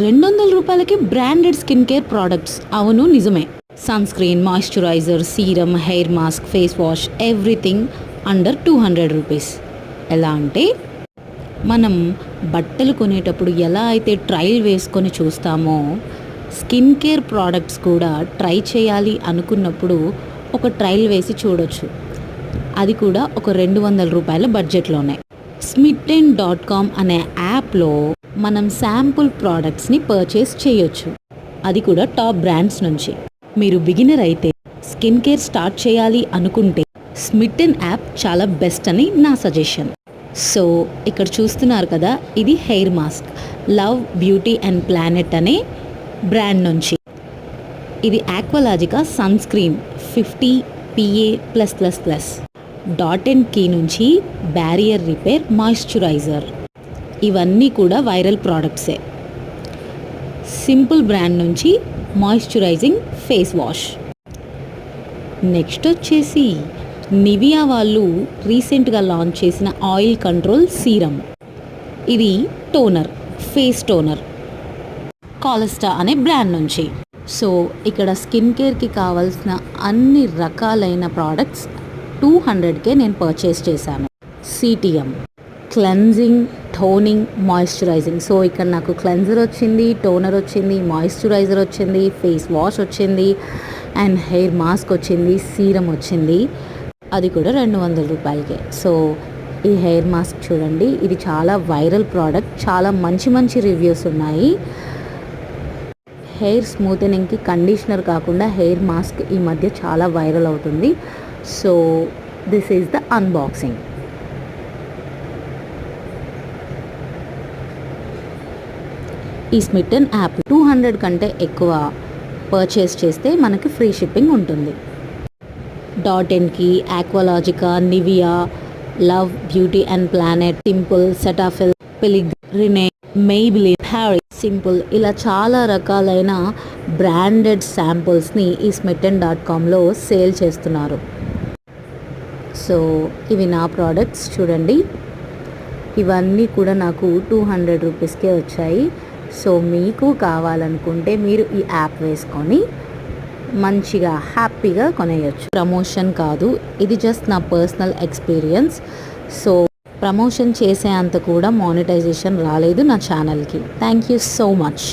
రెండు వందల రూపాయలకి బ్రాండెడ్ స్కిన్ కేర్ ప్రోడక్ట్స్. అవును నిజమే. Sun screen moisturizer serum hair mask face wash everything under two hundred rupees. ఎలా అంటే మనం బట్టలు కొనేటప్పుడు ఎలా అయితే ట్రయల్ వేసుకొని చూస్తామో స్కిన్ కేర్ ప్రోడక్ట్స్ కూడా ట్రై చేయాలి అనుకున్నప్పుడు ఒక ట్రయల్ వేసి చూడొచ్చు. అది కూడా ఒక రెండు వందల రూపాయల బడ్జెట్లోనే. స్మిట్టెన్ డాట్ కామ్ అనే యాప్లో మనం శాంపుల్ ప్రోడక్ట్స్ని పర్చేస్ చేయొచ్చు. అది కూడా టాప్ బ్రాండ్స్ నుంచి. మీరు బిగినర్ అయితే స్కిన్ కేర్ స్టార్ట్ చేయాలి అనుకుంటే స్మిట్టెన్ యాప్ చాలా బెస్ట్ అని నా సజెషన్. సో ఇక్కడ చూస్తున్నారు కదా ఇది hair mask. Love beauty and planet అనే బ్రాండ్ నుంచి. ఇది Aqualogica sun screen fifty PA plus plus plus. Dot and key నుంచి బ్యారియర్ రిపేర్ మాయిశ్చరైజర్. ఇవన్నీ కూడా వైరల్ ప్రోడక్ట్సే. సింపుల్ బ్రాండ్ నుంచి మాయిశ్చరైజింగ్ ఫేస్ వాష్. నెక్స్ట్ వచ్చేసి నివియా వాళ్ళు రీసెంట్గా లాంచ్ చేసిన ఆయిల్ కంట్రోల్ సీరం. ఇది టోనర్ ఫేస్ టోనర్. కాలస్టా అనే బ్రాండ్ నుంచి. సో ఇక్కడ స్కిన్ కేర్కి కావాల్సిన అన్ని రకాలైన ప్రోడక్ట్స్ టూ హండ్రెడ్కే నేను పర్చేస్ చేశాను. CTM cleansing toning moisturizing so ఇక్కడ నాకు క్లెన్జర్ వచ్చింది టోనర్ వచ్చింది మాయిశ్చరైజర్ వచ్చింది ఫేస్ వాష్ వచ్చింది అండ్ హెయిర్ మాస్క్ వచ్చింది సీరం వచ్చింది. అది కూడా రెండు వందల రూపాయలకే. సో ఈ హెయిర్ మాస్క్ చూడండి ఇది చాలా వైరల్ ప్రోడక్ట్ చాలా మంచి మంచి రివ్యూస్ ఉన్నాయి. హెయిర్ స్మూతనింగ్కి కండిషనర్ కాకుండా హెయిర్ మాస్క్ ఈ మధ్య చాలా వైరల్ అవుతుంది. So this is the unboxing ఈ స్మిట్టన్ యాప్ టూ హండ్రెడ్ కంటే ఎక్కువ పర్చేస్ చేస్తే మనకి ఫ్రీ షిప్పింగ్ ఉంటుంది. Dot ఎన్కి Aqualogica Nivea love beauty and planet simple Cetaphil పిలిగ్ రినే మెయిబిలి హ్యారీ సింపుల్ ఇలా చాలా రకాలైన బ్రాండెడ్ శాంపుల్స్ని ఈ స్మిట్టన్ డాట్ కామ్లో సేల్ చేస్తున్నారు. సో ఇవి నా ప్రోడక్ట్స్ చూడండి. ఇవన్నీ కూడా నాకు టూ హండ్రెడ్ రూపీస్కే వచ్చాయి. సో మీకు కావాలనుకుంటే మీరు ఈ యాప్ వేసుకొని మంచిగా హ్యాపీగా కొనేయచ్చు. ప్రమోషన్ కాదు ఇది జస్ట్ నా పర్సనల్ ఎక్స్పీరియన్స్ సో ప్రమోషన్ చేసే అంత కూడా మానిటైజేషన్ రాలేదు నా ఛానల్కి థ్యాంక్ యూ సో మచ్